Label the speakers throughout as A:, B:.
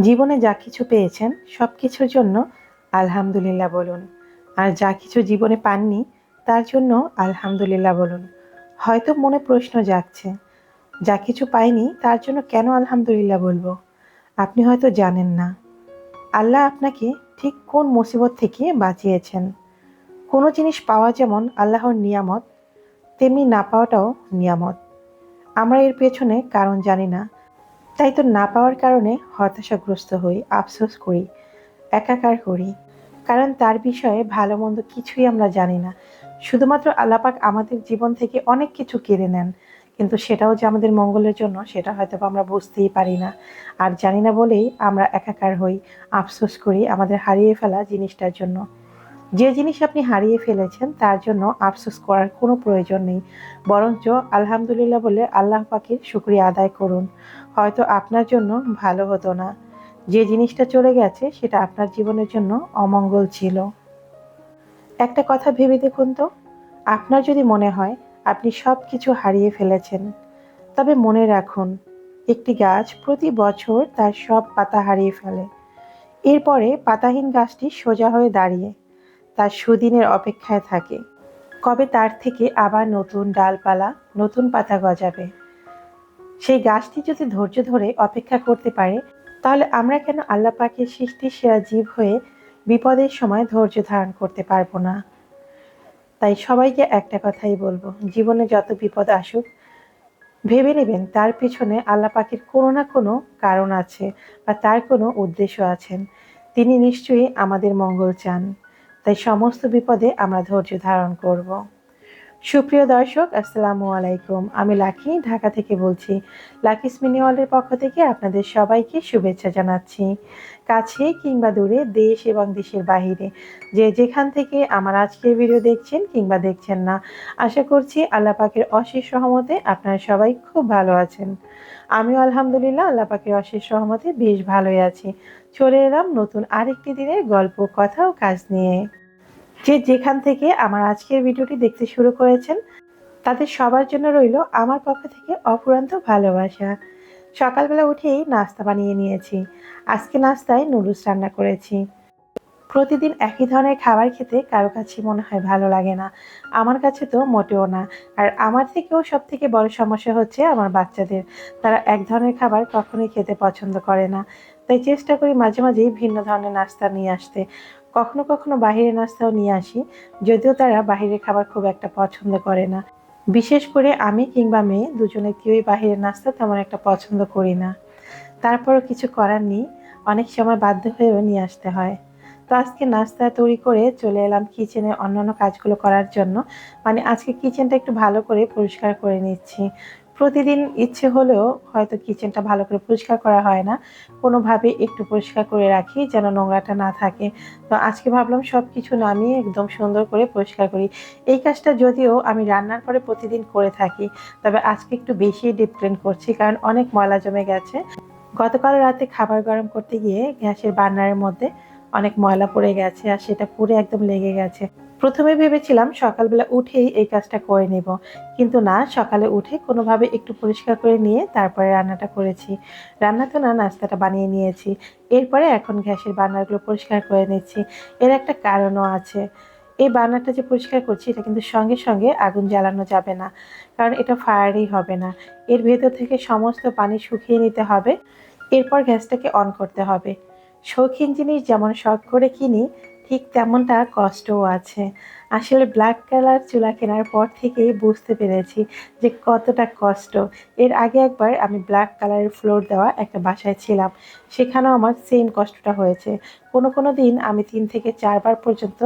A: জীবনে যা কিছু পেয়েছেন, সব কিছুর জন্য আলহামদুলিল্লাহ বলুন। আর যা কিছু জীবনে পাননি, তার জন্য আলহামদুলিল্লাহ বলুন। হয়তো মনে প্রশ্ন জাগছে, যা কিছু পাইনি, তার জন্য কেন আলহামদুলিল্লাহ বলব? আপনি হয়তো জানেন না। আল্লাহ আপনাকে ঠিক কোন মুসিবত থেকে বাঁচিয়েছেন? কোনো জিনিস পাওয়া যেমন আল্লাহর নিয়ামত, তেমনি না পাওয়াটাও নিয়ামত। আমরা এর পেছনে কারণ জানি না তাই তো না পাওয়ার কারণে হতাশাগ্রস্ত হই, আফসোস করি, একাকার করি। কারণ তার বিষয়ে ভালো মন্দ কিছুই আমরা জানি না। শুধুমাত্র আল্লাপাক আমাদের জীবন থেকে অনেক কিছু কেড়ে নেন। কিন্তু সেটাও যে আমাদের মঙ্গলের জন্য, সেটা হয়তো আমরা বুঝতেই পারি না। আর জানি না বলেই আমরা একাকার হই, আফসোস করি আমাদের হারিয়ে ফেলা জিনিসটার জন্য। যে জিনিস আপনি হারিয়ে ফেলেছেন, তার জন্য আফসোস করার কোনো প্রয়োজন নেই। বরঞ্চ আলহামদুলিল্লাহ বলে আল্লাহ পাখির শুক্রিয়া আদায় করুন। হয়তো আপনার জন্য ভালো হতো না। যে জিনিসটা চলে গেছে, সেটা আপনার জীবনের জন্য অমঙ্গল ছিল। একটা কথা ভেবে দেখুন তো, আপনার যদি মনে হয় আপনি সব কিছু হারিয়ে ফেলেছেন, তবে মনে রাখুন, একটি গাছ প্রতি বছর তার সব পাতা হারিয়ে ফেলে। এরপরে পাতাহীন গাছটি সোজা হয়ে দাঁড়িয়ে, তার সুদিনের অপেক্ষায় থাকে। কবে তার থেকে আবার নতুন ডালপালা, নতুন পাতা গজাবে? সেই গাছটি যদি ধৈর্য ধরে অপেক্ষা করতে পারে, তাহলে আমরা কেন আল্লাহ পাখির সৃষ্টির সেরা জীব হয়ে বিপদের সময় ধৈর্য ধারণ করতে পারব না? তাই সবাইকে একটা কথাই বলব, জীবনে যত বিপদ আসুক, ভেবে নেবেন তার পিছনে আল্লাহ পাখির কোনো না কোনো কারণ আছে বা তার কোনো উদ্দেশ্য আছেন তিনি নিশ্চয়ই আমাদের মঙ্গল চান। তাই সমস্ত বিপদে আমরা ধৈর্য ধারণ করব। সুপ্রিয় দর্শক, আসসালামু আলাইকুম। আমি লাকি, ঢাকা থেকে বলছি লাকিস মিনি ওয়ার্ল্ডের পক্ষ থেকে আপনাদের সবাইকে শুভেচ্ছা জানাচ্ছি। কাছে কিংবা দূরে, দেশ এবং দেশের বাহিরে, যে যেখান থেকে আমার আজকের ভিডিও দেখছেন কিংবা দেখছেন না, আশা করছি আল্লাহ পাকের অশেষ সহমতে আপনারা সবাই খুব ভালো আছেন। আমিও আলহামদুলিল্লাহ আল্লাহ পাকের অশেষ সহমতে বেশ ভালোই আছি। চলে এলাম নতুন আরেকটি দিনের গল্প, কথা ও কাজ নিয়ে। যে যেখান থেকে আমার আজকের ভিডিওটি দেখতে শুরু করেছেন, তাদের সবার জন্য রইল আমার পক্ষ থেকে অপুরান্ত ভালোবাসা। সকালবেলা উঠেই নাস্তা বানিয়ে নিয়েছি। আজকে নাস্তায় নুডলস রান্না করেছি। প্রতিদিন একই ধরনের খাবার খেতে কারও কাছে মনে হয় ভালো লাগে না। আমার কাছে তো মোটেও না। আর আমার থেকেও সব থেকে বড় সমস্যা হচ্ছে আমার বাচ্চাদের। তারা এক ধরনের খাবার কখনোই খেতে পছন্দ করে না। তাই চেষ্টা করি মাঝে মাঝেই ভিন্ন ধরনের নাস্তা নিয়ে আসতে। কখনো কখনো বাহিরের নাস্তাও নিয়ে আসি, যদিও তারা বাহিরের খাবার খুব একটা পছন্দ করে না। বিশেষ করে আমি কিংবা মেয়ে দুজনে কেউই বাহিরের নাস্তা তেমন একটা পছন্দ করি না। তারপরও কিছু করার নেই, অনেক সময় বাধ্য হয়েও নিয়ে আসতে হয়। তো আজকে নাস্তা তৈরি করে চলে এলাম কিচেনে অন্যান্য কাজগুলো করার জন্য। মানে আজকে কিচেনটা একটু ভালো করে পরিষ্কার করে নিচ্ছি। প্রতিদিন ইচ্ছে হলেও হয়তো কিচেনটা ভালো করে পরিষ্কার করা হয় না। কোনোভাবে একটু পরিষ্কার করে রাখি যেন নোংরাটা না থাকে। তো আজকে ভাবলাম সব কিছু নামিয়ে একদম সুন্দর করে পরিষ্কার করি। এই কাজটা যদিও আমি রান্নার পরে প্রতিদিন করে থাকি, তবে আজকে একটু বেশি ডিপ ক্লিন করছি কারণ অনেক ময়লা জমে গেছে। গতকাল রাতে খাবার গরম করতে গিয়ে গ্যাসের বার্নারের মধ্যে অনেক ময়লা পড়ে গেছে আর সেটা পুরো একদম লেগে গেছে। প্রথমে ভেবেছিলাম সকালবেলা উঠেই এই কাজটা করে নেব। কিন্তু না, সকালে উঠে কোনোভাবে একটু পরিষ্কার করে নিয়ে তারপরে রান্নাটা করেছি। রান্না তো না, নাস্তাটা বানিয়ে নিয়েছি। এরপরে এখন গ্যাসের বার্নারগুলো পরিষ্কার করে নিচ্ছি। এর একটা কারণও আছে। এই বার্নারটা যে পরিষ্কার করছি, এটা কিন্তু সঙ্গে সঙ্গে আগুন জ্বালানো যাবে না। কারণ এটা ফায়ারই হবে না। এর ভেতর থেকে সমস্ত পানি শুকিয়ে নিতে হবে। এরপর গ্যাসটাকে অন করতে হবে। শৌখিন জিনিস যেমন শখ করে কিনি ঠিক তেমনটা কষ্টও আছে। আসলে ব্ল্যাক কালার চুলা কেনার পর থেকেই বুঝতে পেরেছি যে কতটা কষ্ট। এর আগে একবার আমি ব্ল্যাক কালারের ফ্লোর দেওয়া একটা বাসায় ছিলাম। সেখানেও আমার সেম কষ্টটা হয়েছে। কোনো কোনো দিন আমি তিন থেকে চারবার পর্যন্ত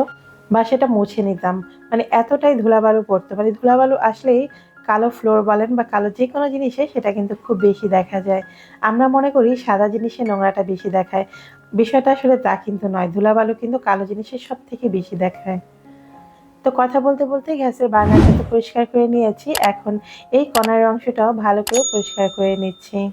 A: বাসাটা মুছে নিতাম। মানে এতটাই ধুলাবালু পড়তো। মানে ধুলাবালু আসলেই কালো ফ্লোর বলেন বা কালো যে কোনো জিনিসে সেটা কিন্তু খুব বেশি দেখা যায়। আমরা মনে করি সাদা জিনিসে নোংরাটা বেশি দেখায়। বিষয়টা আসলে তা কিন্তু নয়। ধুলাবালু কিন্তু কালো জিনিসের সব থেকে বেশি দেখায়। তো কথা বলতে বলতে গ্যাসের বার্নারটা তো পরিষ্কার করে নিয়েছি। এখন এই কণার অংশটাও ভালো করে পরিষ্কার করে নিচ্ছি।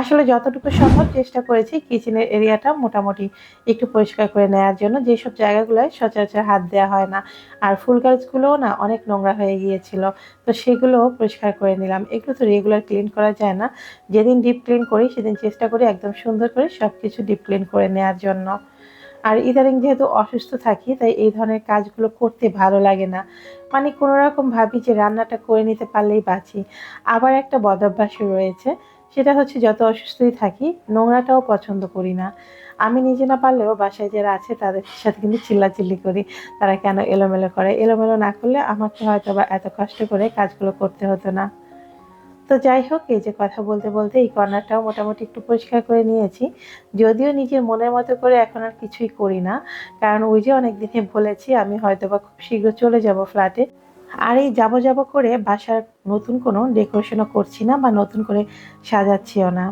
A: আসলে যতটুকু সম্ভব চেষ্টা করেছি কিচেনের এরিয়াটা মোটামুটি একটু পরিষ্কার করে নেওয়ার জন্য। যেসব জায়গাগুলোয় সচরাচর হাত দেওয়া হয় না, আর ফুল গাছগুলোও না অনেক নোংরা হয়ে গিয়েছিল, তো সেগুলোও পরিষ্কার করে নিলাম। এগুলো তো রেগুলার ক্লিন করা যায় না। যেদিন ডিপ ক্লিন করি, সেদিন চেষ্টা করি একদম সুন্দর করে সব কিছু ডিপ ক্লিন করে নেওয়ার জন্য। আর ইদানিং যেহেতু অসুস্থ থাকি, তাই এই ধরনের কাজগুলো করতে ভালো লাগে না। মানে কোনো রকম ভাবি যে রান্নাটা করে নিতে পারলেই বাঁচি। আবার একটা বদভ্যাসও রয়েছে সেটা হচ্ছে যত অসুস্থই থাকি, নোংরাটাও পছন্দ করি না। আমি নিজে না পারলেও বাসায় যারা আছে তাদের সাথে কিন্তু চিল্লাচিল্লি করি। তারা কেন এলোমেলো করে? এলোমেলো না করলে আমাকে হয়তো বা এত কষ্ট করে কাজগুলো করতে হতো না। তো যাই হোক, এই যে কথা বলতে বলতে এই কর্নারটাও মোটামুটি একটু পরিষ্কার করে নিয়েছি। যদিও নিজের মনের মতো করে এখন আর কিছুই করি না। কারণ ওই যে অনেক দিনে বলেছি, আমি হয়তো বা খুব শীঘ্র চলে যাব ফ্ল্যাটে আর এই যাব যাব করে বাসার নতুন কোনো ডেকোরেশনও করছি না বা নতুন করে সাজাচ্ছিও না।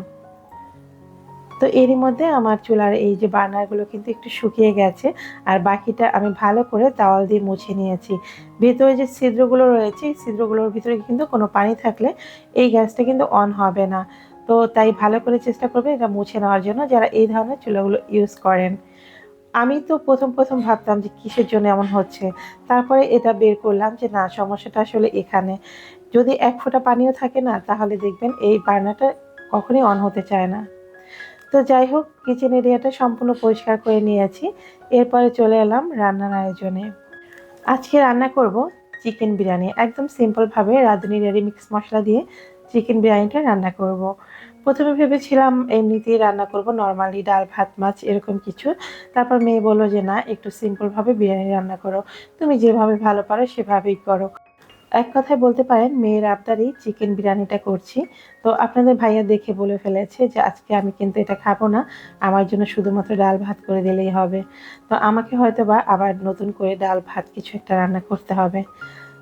A: তো এরই মধ্যে আমার চুলার এই যে বার্নারগুলো কিন্তু একটু শুকিয়ে গেছে আর বাকিটা আমি ভালো করে তাওয়াল দিয়ে মুছে নিয়েছি। ভেতরে যে ছিদ্রগুলো রয়েছে ছিদ্রগুলোর ভিতরে কিন্তু কোনো পানি থাকলে এই গ্যাসটা কিন্তু অন হবে না। তো তাই ভালো করে চেষ্টা করবে এটা মুছে নেওয়ার জন্য যারা এই ধরনের চুলাগুলো ইউজ করেন। আমি তো প্রথম প্রথম ভাবতাম যে কিসের জন্য এমন হচ্ছে। তারপরে এটা বের করলাম যে না, সমস্যাটা আসলে এখানে। যদি এক ফোঁটা পানিও থাকে না, তাহলে দেখবেন এই বার্নারটা কখনোই অন হতে চায় না। তো যাই হোক কিচেন এরিয়াটা সম্পূর্ণ পরিষ্কার করে নিয়েছি। এরপরে চলে এলাম রান্নার আয়োজনে। আজকে রান্না করব চিকেন বিরিয়ানি। একদম সিম্পলভাবে রাঁধুনি রেডি মিক্স মশলা দিয়ে চিকেন বিরিয়ানিটা রান্না করব। প্রথমে ভেবেছিলাম এমনিতেই রান্না করব নর্মালি ডাল, ভাত, মাছ, এরকম কিছু। তারপর মেয়ে বলল যে, না, একটু সিম্পলভাবে বিরিয়ানি রান্না করো। তুমি যেভাবে ভালো পারো, সেভাবেই করো। এক কথায় বলতে পারেন, মেয়ের আবদারই চিকেন বিরিয়ানিটা করছি। তো আপনাদের ভাইয়া দেখে বলে ফেলেছে যে, আজকে আমি কিন্তু এটা খাব না। আমার জন্য শুধুমাত্র ডাল, ভাত করে দিলেই হবে। তো আমাকে হয়তো বা আবার নতুন করে ডাল, ভাত কিছু একটা রান্না করতে হবে।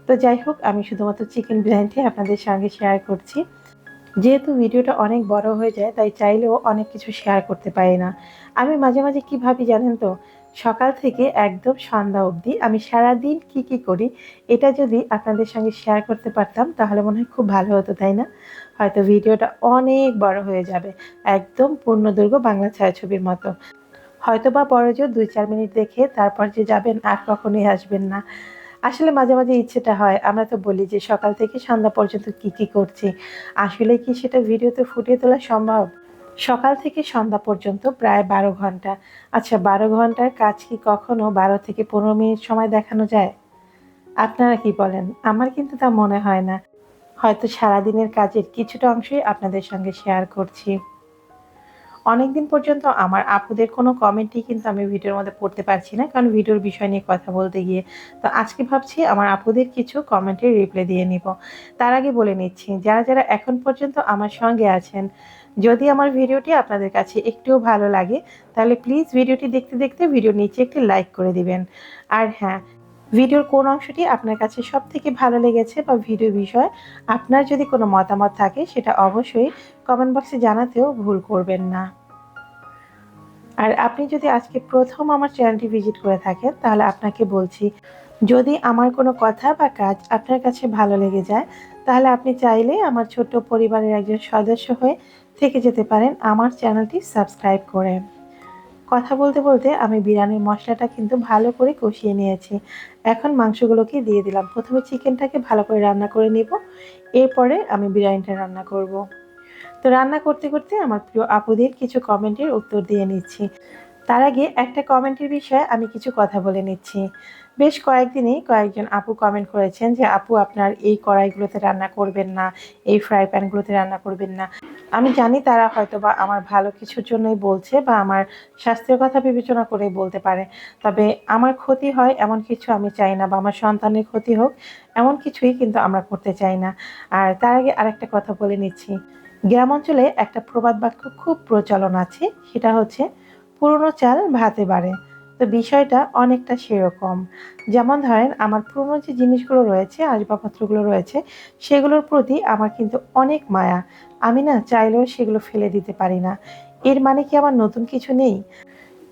A: তো যাই হোক, আমি শুধুমাত্র চিকেন বিরিয়ানিটি আপনাদের সঙ্গে শেয়ার করছি। যেহেতু ভিডিওটা অনেক বড় হয়ে যায়, তাই চাইলেও অনেক কিছু শেয়ার করতে পারি না। আমি মাঝে মাঝে কী ভাবি জানেন তো? সকাল থেকে একদম সন্ধ্যা অবধি আমি সারাদিন কি কি করি, এটা যদি আপনাদের সঙ্গে শেয়ার করতে পারতাম, তাহলে মনে হয় খুব ভালো হতো, তাই না? হয়তো ভিডিওটা অনেক বড় হয়ে যাবে, একদম পূর্ণদৈর্ঘ্য বাংলা ছায়াছবির মতো। হয়তো বা বড় দুই চার মিনিট দেখে তারপর যে যাবেন আর কখনোই আসবেন না। আসলে মাঝে মাঝে ইচ্ছেটা হয়। আমরা তো বলি যে সকাল থেকে সন্ধ্যা পর্যন্ত কি কি করছি? আসলে কি সেটা ভিডিওতে ফুটিয়ে তোলা সম্ভব? সকাল থেকে সন্ধ্যা পর্যন্ত প্রায় বারো ঘণ্টা। আচ্ছা বারো ঘণ্টার কাজ কি কখনো বারো থেকে পনেরো মিনিট সময় দেখানো যায়? আপনারা কি বলেন? আমার কিন্তু তা মনে হয় না। হয়তো সারাদিনের কাজের কিছুটা অংশই আপনাদের সঙ্গে শেয়ার করছি। অনেকদিন পর্যন্ত আমার আপুদের কোনো কমেন্টই কিন্তু আমি ভিডিওর মধ্যে পড়তে পারছি না, কারণ ভিডিওর বিষয় নিয়ে কথা বলতে গিয়ে। তো আজকে ভাবছি আমার আপুদের কিছু কমেন্টের রিপ্লাই দিয়ে নিব। তার আগে বলে নিচ্ছি, যারা যারা এখন পর্যন্ত আমার সঙ্গে আছেন, যদি আমার ভিডিওটি আপনাদের কাছে একটুও ভালো লাগে, তাহলে প্লিজ ভিডিওটি দেখতে দেখতে ভিডিও নিচে একটি লাইক করে দিবেন। আর হ্যাঁ ভিডিওর কোন অংশটি আপনার কাছে সব থেকে ভালো লেগেছে বা ভিডিও বিষয় আপনার যদি কোনো মতামত থাকে, সেটা অবশ্যই কমেন্ট বক্সে জানাতেও ভুল করবেন না। আর আপনি যদি আজকে প্রথম আমার চ্যানেলটি ভিজিট করে থাকেন, তাহলে আপনাকে বলছি, যদি আমার কোনো কথা বা কাজ আপনার কাছে ভালো লেগে যায়, তাহলে আপনি চাইলে আমার ছোট্ট পরিবারের একজন সদস্য হয়ে থেকে যেতে পারেন। আমার চ্যানেলটি সাবস্ক্রাইব করে। কথা বলতে বলতে আমি বিরিয়ানির মশলাটা কিন্তু ভালো করে কষিয়ে নিয়েছি। এখন মাংসগুলোকে দিয়ে দিলাম। প্রথমে চিকেনটাকে ভালো করে রান্না করে নেব। এরপরে আমি বিরিয়ানিটা রান্না করব। তো রান্না করতে করতে আমার প্রিয় আপুদের কিছু কমেন্টের উত্তর দিয়ে নিচ্ছি। তার আগে একটা কমেন্টের বিষয়ে আমি কিছু কথা বলে নিচ্ছি। বেশ কয়েকদিনই কয়েকজন আপু কমেন্ট করেছেন যে, আপু, আপনার এই কড়াইগুলোতে রান্না করবেন না, এই ফ্রাই প্যানগুলোতে রান্না করবেন না। আমি জানি তারা হয়তো বা আমার ভালো কিছুর জন্যই বলছে বা আমার স্বাস্থ্যের কথা বিবেচনা করেই বলতে পারে। তবে আমার ক্ষতি হয় এমন কিছু আমি চাই না বা আমার সন্তানের ক্ষতি হোক এমন কিছুই কিন্তু আমরা করতে চাই না। আর তার আগে আরেকটা কথা বলে নিচ্ছি। গ্রাম অঞ্চলে একটা প্রবাদ বাক্য খুব প্রচলন আছে, সেটা হচ্ছে পুরনো চাল ভাতে বাড়ে। তো বিষয়টা অনেকটা সেরকম। যেমন ধরেন, আমার পুরনো যে জিনিসগুলো রয়েছে, আসবাবপত্রগুলো রয়েছে, সেগুলোর প্রতি আমার কিন্তু অনেক মায়া। আমি না চাইলেও সেগুলো ফেলে দিতে পারি না। এর মানে কি আমার নতুন কিছু নেই?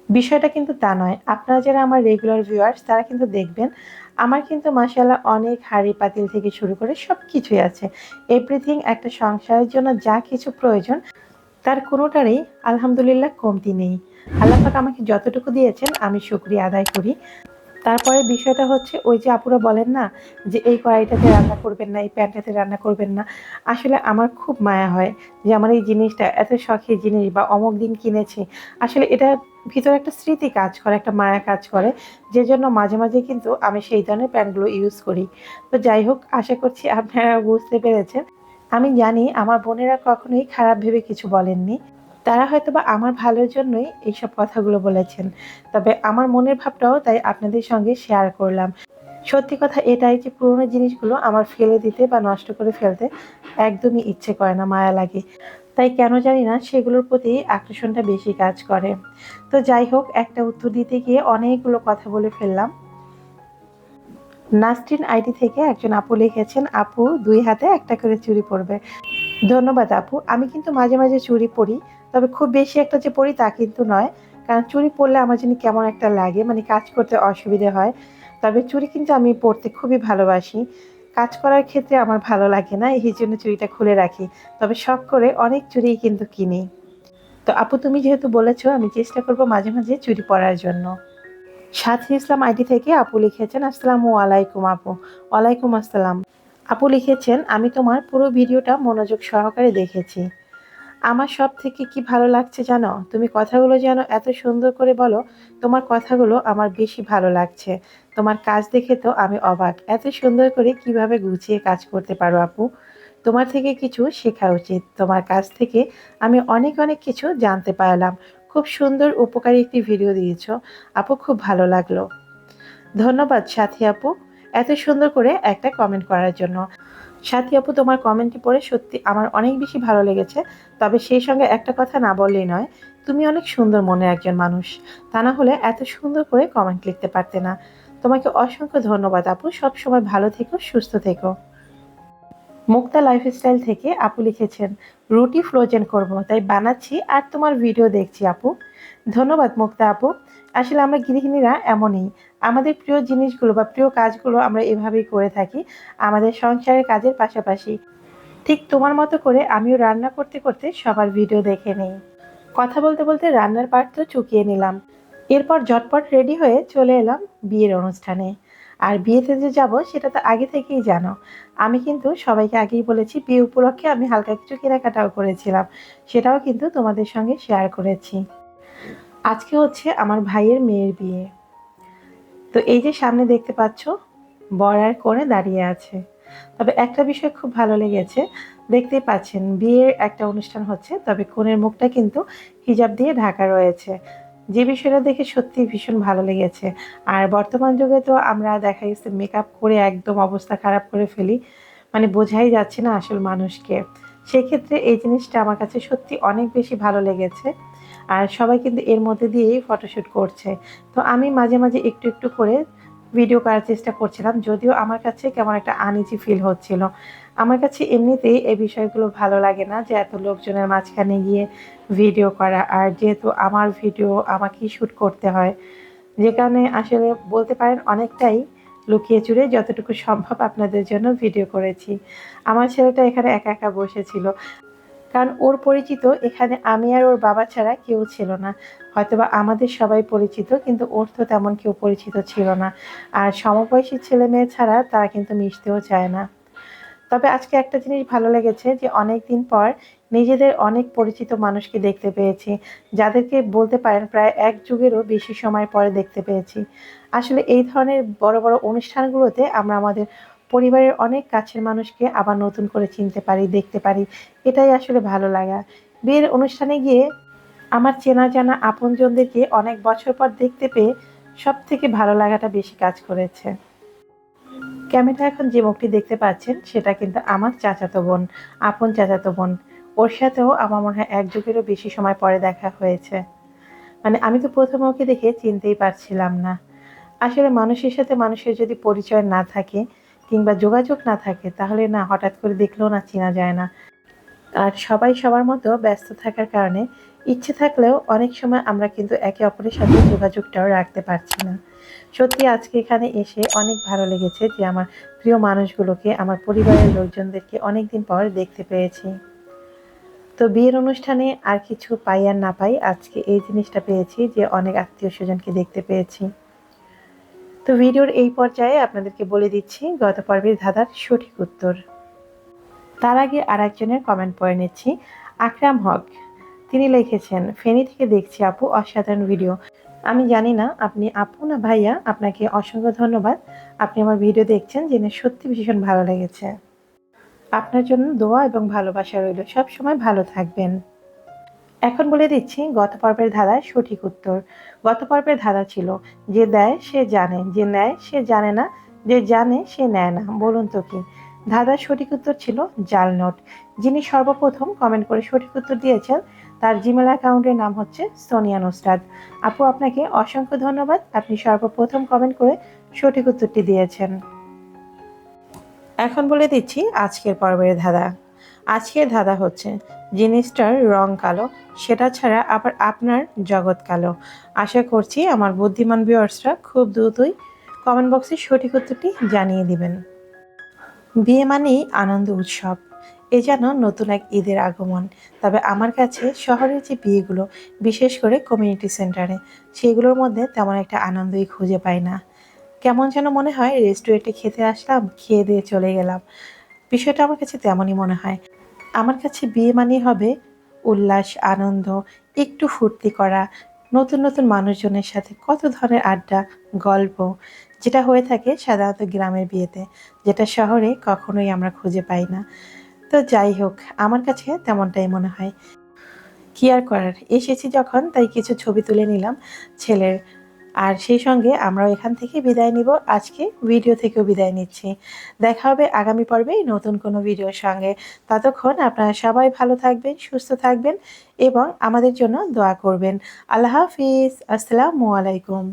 A: বিষয়টা কিন্তু তা নয়। আপনারা যারা আমার রেগুলার ভিউয়ার্স তারা কিন্তু দেখবেন, আমার কিন্তু মাসাল্লাহ অনেক হাড়ি পাতিল থেকে শুরু করে সব কিছুই আছে। এভরিথিং একটা সংসারের জন্য যা কিছু প্রয়োজন তার কোনোটারই আলহামদুলিল্লাহ কমতি নেই। আল্লাহ পাক আমাকে যতটুকু দিয়েছেন আমি শুক্রিয়া আদায় করি। তারপরে বিষয়টা হচ্ছে ওই যে আপুরা বলেন না যে এই কড়াইটাতে রান্না করবেন না, এই প্যানটাতে রান্না করবেন না। আসলে আমার খুব মায়া হয় যে আমার এই জিনিসটা, এত শখের জিনিস বা অমুক দিন কিনেছি, আসলে এটা ভিতরে একটা স্মৃতি কাজ করে, একটা মায়া কাজ করে। যে জন্য মাঝে মাঝে কিন্তু আমি সেই ধরনের প্যান্টগুলো ইউজ করি। তো যাই হোক, আশা করছি আপনারা বুঝতে পেরেছেন। আমি জানি আমার বোনেরা কখনোই খারাপ ভেবে কিছু বলেননি। তারা হয়তো বা আমার ভালোর জন্যই এইসব কথাগুলো বলেছেন। তবে আমার মনের ভাবটাও তাই আপনাদের সঙ্গে শেয়ার করলাম। সত্যি কথা এটাই যে পুরোনো জিনিসগুলো আমার ফেলে দিতে বা নষ্ট করে ফেলতে একদমই ইচ্ছে করে না, মায়া লাগে। তাই কেন জানি না সেগুলোর প্রতি আকর্ষণটা বেশি কাজ করে। তো যাই হোক, একটা উত্তর দিতে গিয়ে অনেকগুলো কথা বলে ফেললাম। নাস্টিন আইডি থেকে একজন আপু লিখেছেন, আপু, দুই হাতে একটা করে চুড়ি পরবে। ধন্যবাদ আপু। আমি কিন্তু মাঝে মাঝে চুরি পরি, তবে খুব বেশি একটা যে পরি তা কিন্তু নয়। কারণ চুরি পরলে আমার জানি কেমন একটা লাগে মানে কাজ করতে অসুবিধে হয়। তবে চুড়ি কিন্তু আমি পরতে খুবই ভালোবাসি। কাজ করার ক্ষেত্রে আমার ভালো লাগে না, এই জন্য চুড়িটা খুলে রাখি। তবে শখ করে অনেক চুড়িই কিন্তু কিনি। তো আপু, তুমি যেহেতু বলেছ, আমি চেষ্টা করব মাঝে মাঝে চুরি পরার জন্য। সাথী ইসলাম আইডি থেকে আপু লিখেছেন, আসসালামু আলাইকুম আপু। ওয়ালাইকুম আসসালাম। আপু লিখেছেন, আমি তোমার পুরো ভিডিওটা মনোযোগ সহকারে দেখেছি। আমার সব থেকে কি ভালো লাগছে জানো? তুমি কথাগুলো যেন এত সুন্দর করে বলো, তোমার কথাগুলো আমার বেশি ভালো লাগছে। তোমার কাজ দেখে তো আমি অবাক। এত সুন্দর করে কীভাবে গুছিয়ে কাজ করতে পারো আপু? তোমার থেকে কিছু শেখা উচিত। তোমার কাছ থেকে আমি অনেক অনেক কিছু জানতে পারলাম। খুব সুন্দর উপকারী একটি ভিডিও দিয়েছ। আপু, খুব ভালো লাগল। ধন্যবাদ সাথী আপু, এত সুন্দর করে একটা কমেন্ট করার জন্য। সাথী আপু, তোমার কমেন্টটি পড়ে সত্যি আমার অনেক বেশি ভালো লেগেছে। তবে সেই সঙ্গে একটা কথা না বললেই নয়, তুমি অনেক সুন্দর মনের একজন মানুষ। তা না হলে এত সুন্দর করে কমেন্ট লিখতে পারতে না। তোমাকে অসংখ্য ধন্যবাদ আপু, সবসময় ভালো থেকো, সুস্থ থেকো। মুক্তা লাইফস্টাইল থেকে আপু লিখেছেন, রুটি ফ্রোজেন করব, তাই বানাচ্ছি আর তোমার ভিডিও দেখছি আপু। ধন্যবাদ মুক্তা আপু। আসলে আমরা গৃহিণীরা এমনই, আমাদের প্রিয় জিনিসগুলো বা প্রিয় কাজগুলো আমরা এভাবেই করে থাকি, আমাদের সংসারের কাজের পাশাপাশি। ঠিক তোমার মতো করে আমিও রান্না করতে করতে সবার ভিডিও দেখে নেই। কথা বলতে বলতে রান্নার পার্ট তো চুকিয়ে নিলাম। এরপর ঝটপট রেডি হয়ে চলে এলাম বিয়ের অনুষ্ঠানে। আর বিয়েতে যে যাব, সেটা তো আগে থেকেই জানো। আমি কিন্তু সবাইকে আগেই বলেছি, বিয়ে উপলক্ষে আমি হালকা কিছু কেনাকাটাও করেছিলাম। সেটাও কিন্তু তোমাদের সঙ্গে শেয়ার করেছি। আজকে হচ্ছে আমার ভাইয়ের মেয়ের বিয়ে। তো এই যে সামনে দেখতে পাচ্ছ, বর আর কোণে দাঁড়িয়ে আছে। তবে একটা বিষয় খুব ভালো লেগেছে, দেখতেই পাচ্ছেন, বিয়ের একটা অনুষ্ঠান হচ্ছে, তবে কোণের মুখটা কিন্তু হিজাব দিয়ে ঢাকা রয়েছে। যে বিষয়টা দেখে সত্যি ভীষণ ভালো লেগেছে। আর বর্তমান যুগে তো আমরা দেখা গেছে মেকআপ করে একদম অবস্থা খারাপ করে ফেলি। মানে বোঝাই যাচ্ছে না আসল মানুষকে। সেক্ষেত্রে এই জিনিসটা আমার কাছে সত্যি অনেক বেশি ভালো লেগেছে। আর সবাই কিন্তু এর মধ্যে দিয়েই ফটোশ্যুট করছে। তো আমি মাঝে মাঝে একটু একটু করে ভিডিও করার চেষ্টা করছিলাম, যদিও আমার কাছে কেমন একটা আনিজি ফিল হচ্ছিল। আমার কাছে এমনিতেই এই বিষয়গুলো ভালো লাগে না যে এত লোকজনের মাঝখানে গিয়ে ভিডিও করা, আর যেহেতু আমার ভিডিও আমাকেই শ্যুট করতে হয়, যে কারণে আসলে বলতে পারেন অনেকটাই লুকিয়ে চুরে যতটুকু সম্ভব আপনাদের জন্য ভিডিও করেছি। আমার ছেলেটা এখানে একা একা বসেছিল। কারণ ওর পরিচিত এখানে আমি আর ওর বাবা ছাড়া কেউ ছিল না। হয়তোবা আমাদের সবাই পরিচিত, কিন্তু ওর তো তেমন কেউ পরিচিত ছিল না। আর সমবয়সী ছেলে মেয়ে ছাড়া তারা কিন্তু মিশতেও চায় না। তবে আজকে একটা জিনিস ভালো লেগেছে যে অনেক দিন পর নিজেদের অনেক পরিচিত মানুষকে দেখতে পেয়েছি। যাদেরকে বলতে পারেন প্রায় এক যুগেরও বেশি সময় পরে দেখতে পেয়েছি। আসলে এই ধরনের বড় বড় অনুষ্ঠানগুলোতে আমরা আমাদের পরিবারের অনেক কাছের মানুষকে আবার নতুন করে চিনতে পারি, দেখতে পারি। এটাই আসলে ভালো লাগা। বিয়ের অনুষ্ঠানে গিয়ে আমার চেনা জানা আপনজনদেরকে অনেক বছর পর দেখতে পেয়ে সব থেকে ভালো লাগাটা বেশি কাজ করেছে। ক্যামেরা এখন যে মুখটি দেখতে পাচ্ছেন, সেটা কিন্তু আমার চাচাতো বোন, আপন চাচাতো বোন। ওর সাথেও আমার মনে হয় এক যুগেরও বেশি সময় পরে দেখা হয়েছে। মানে আমি তো প্রথম ওকে দেখে চিনতেই পারছিলাম না। আসলে মানুষের সাথে মানুষের যদি পরিচয় না থাকে কিংবা যোগাযোগ না থাকে, তাহলে না, হঠাৎ করে দেখলেও না চেনা যায় না। আর সবাই সবার মতো ব্যস্ত থাকার কারণে ইচ্ছে থাকলেও অনেক সময় আমরা কিন্তু একে অপরের সাথে যোগাযোগটাও রাখতে পারছি না। সত্যি, আজকে এখানে এসে অনেক ভালো লেগেছে যে আমার প্রিয় মানুষগুলোকে, আমার পরিবারের লোকজনদেরকে অনেক দিন পর দেখতে পেয়েছি। তো বিয়ের অনুষ্ঠানে আর কিছু পাই আর না পাই, আজকে এই জিনিসটা পেয়েছি যে অনেক আত্মীয় স্বজনকে দেখতে পেয়েছি। তো ভিডিওর এই পর্যায়ে আপনাদেরকে বলে দিচ্ছি গত পর্বের ধাঁধার সঠিক উত্তর। তার আগে আর একজনের কমেন্ট পড়ে নিচ্ছি, আকরাম হক। তিনি লিখেছেন, ফেনী থেকে দেখছি আপু, অসাধারণ ভিডিও আমি জানি না আপনি আপু না ভাইয়া, আপনাকে অসংখ্য ধন্যবাদ। আপনি আমার ভিডিও দেখছেন, জেনে সত্যি ভীষণ ভালো লেগেছে। আপনার জন্য দোয়া এবং ভালোবাসা রইল। সব সময় ভালো থাকবেন। এখন বলে দিচ্ছি গত পর্বের ধাঁধার সঠিক উত্তর। গত পর্বের ধাঁধা ছিল, যে দেয় সে জানে, যে নেয় সে জানে না, যে জানে সে নেয় না। বলুন তো কি? ধাঁধার সঠিক উত্তর ছিল জাল নোট। যিনি সর্বপ্রথম কমেন্ট করে সঠিক উত্তর দিয়েছেন, তার জিমেল অ্যাকাউন্টের নাম হচ্ছে সোনিয়া নুসরাত। আপু, আপনাকে অসংখ্য ধন্যবাদ। আপনি সর্বপ্রথম কমেন্ট করে সঠিক উত্তরটি দিয়েছেন। এখন বলে দিচ্ছি, আজকের পর্বের ধাঁধা আজকের ধাঁধা হচ্ছে। জিনিসটার রং কালো, সেটা ছাড়া আবার আপনার জগৎ কালো। আশা করছি আমার বুদ্ধিমান ভিউয়ার্সরা খুব দ্রুতই কমেন্ট বক্সে সঠিক উত্তরটি জানিয়ে দিবেন। বিয়ে মানেই আনন্দ উৎসব। এ যেন নতুন এক ঈদের আগমন। তবে আমার কাছে শহরের যে বিয়েগুলো, বিশেষ করে কমিউনিটি সেন্টারে সেগুলোর মধ্যে তেমন একটা আনন্দই খুঁজে পাই না। কেমন যেন মনে হয় রেস্টুরেন্টে খেতে আসলাম, খেয়ে দিয়ে চলে গেলাম। বিষয়টা আমার কাছে তেমনই মনে হয়। আমার কাছে বিয়ে মানেই হবে উল্লাস, আনন্দ, একটু ফুর্তি করা, নতুন নতুন মানুষজনের সাথে কত ধরনের আড্ডা, গল্প, যেটা হয়ে থাকে সাধারণত গ্রামের বিয়েতে, যেটা শহরে কখনোই আমরা খুঁজে পাই না। তো যাই হোক, আমার কাছে তেমনটাই মনে হয়। কি আর করার? এসেছি যখন, তাই কিছু ছবি তুলে নিলাম ছেলের আর সেই সঙ্গে আমরাও এখান থেকে বিদায় নিব। আজকে ভিডিও থেকেও বিদায় নিচ্ছি। দেখা হবে আগামী পর্বে নতুন কোনো ভিডিওর সঙ্গে। ততক্ষণ আপনারা সবাই ভালো থাকবেন, সুস্থ থাকবেন এবং আমাদের জন্য দোয়া করবেন। আল্লাহ হাফিজ। আসসালামু আলাইকুম।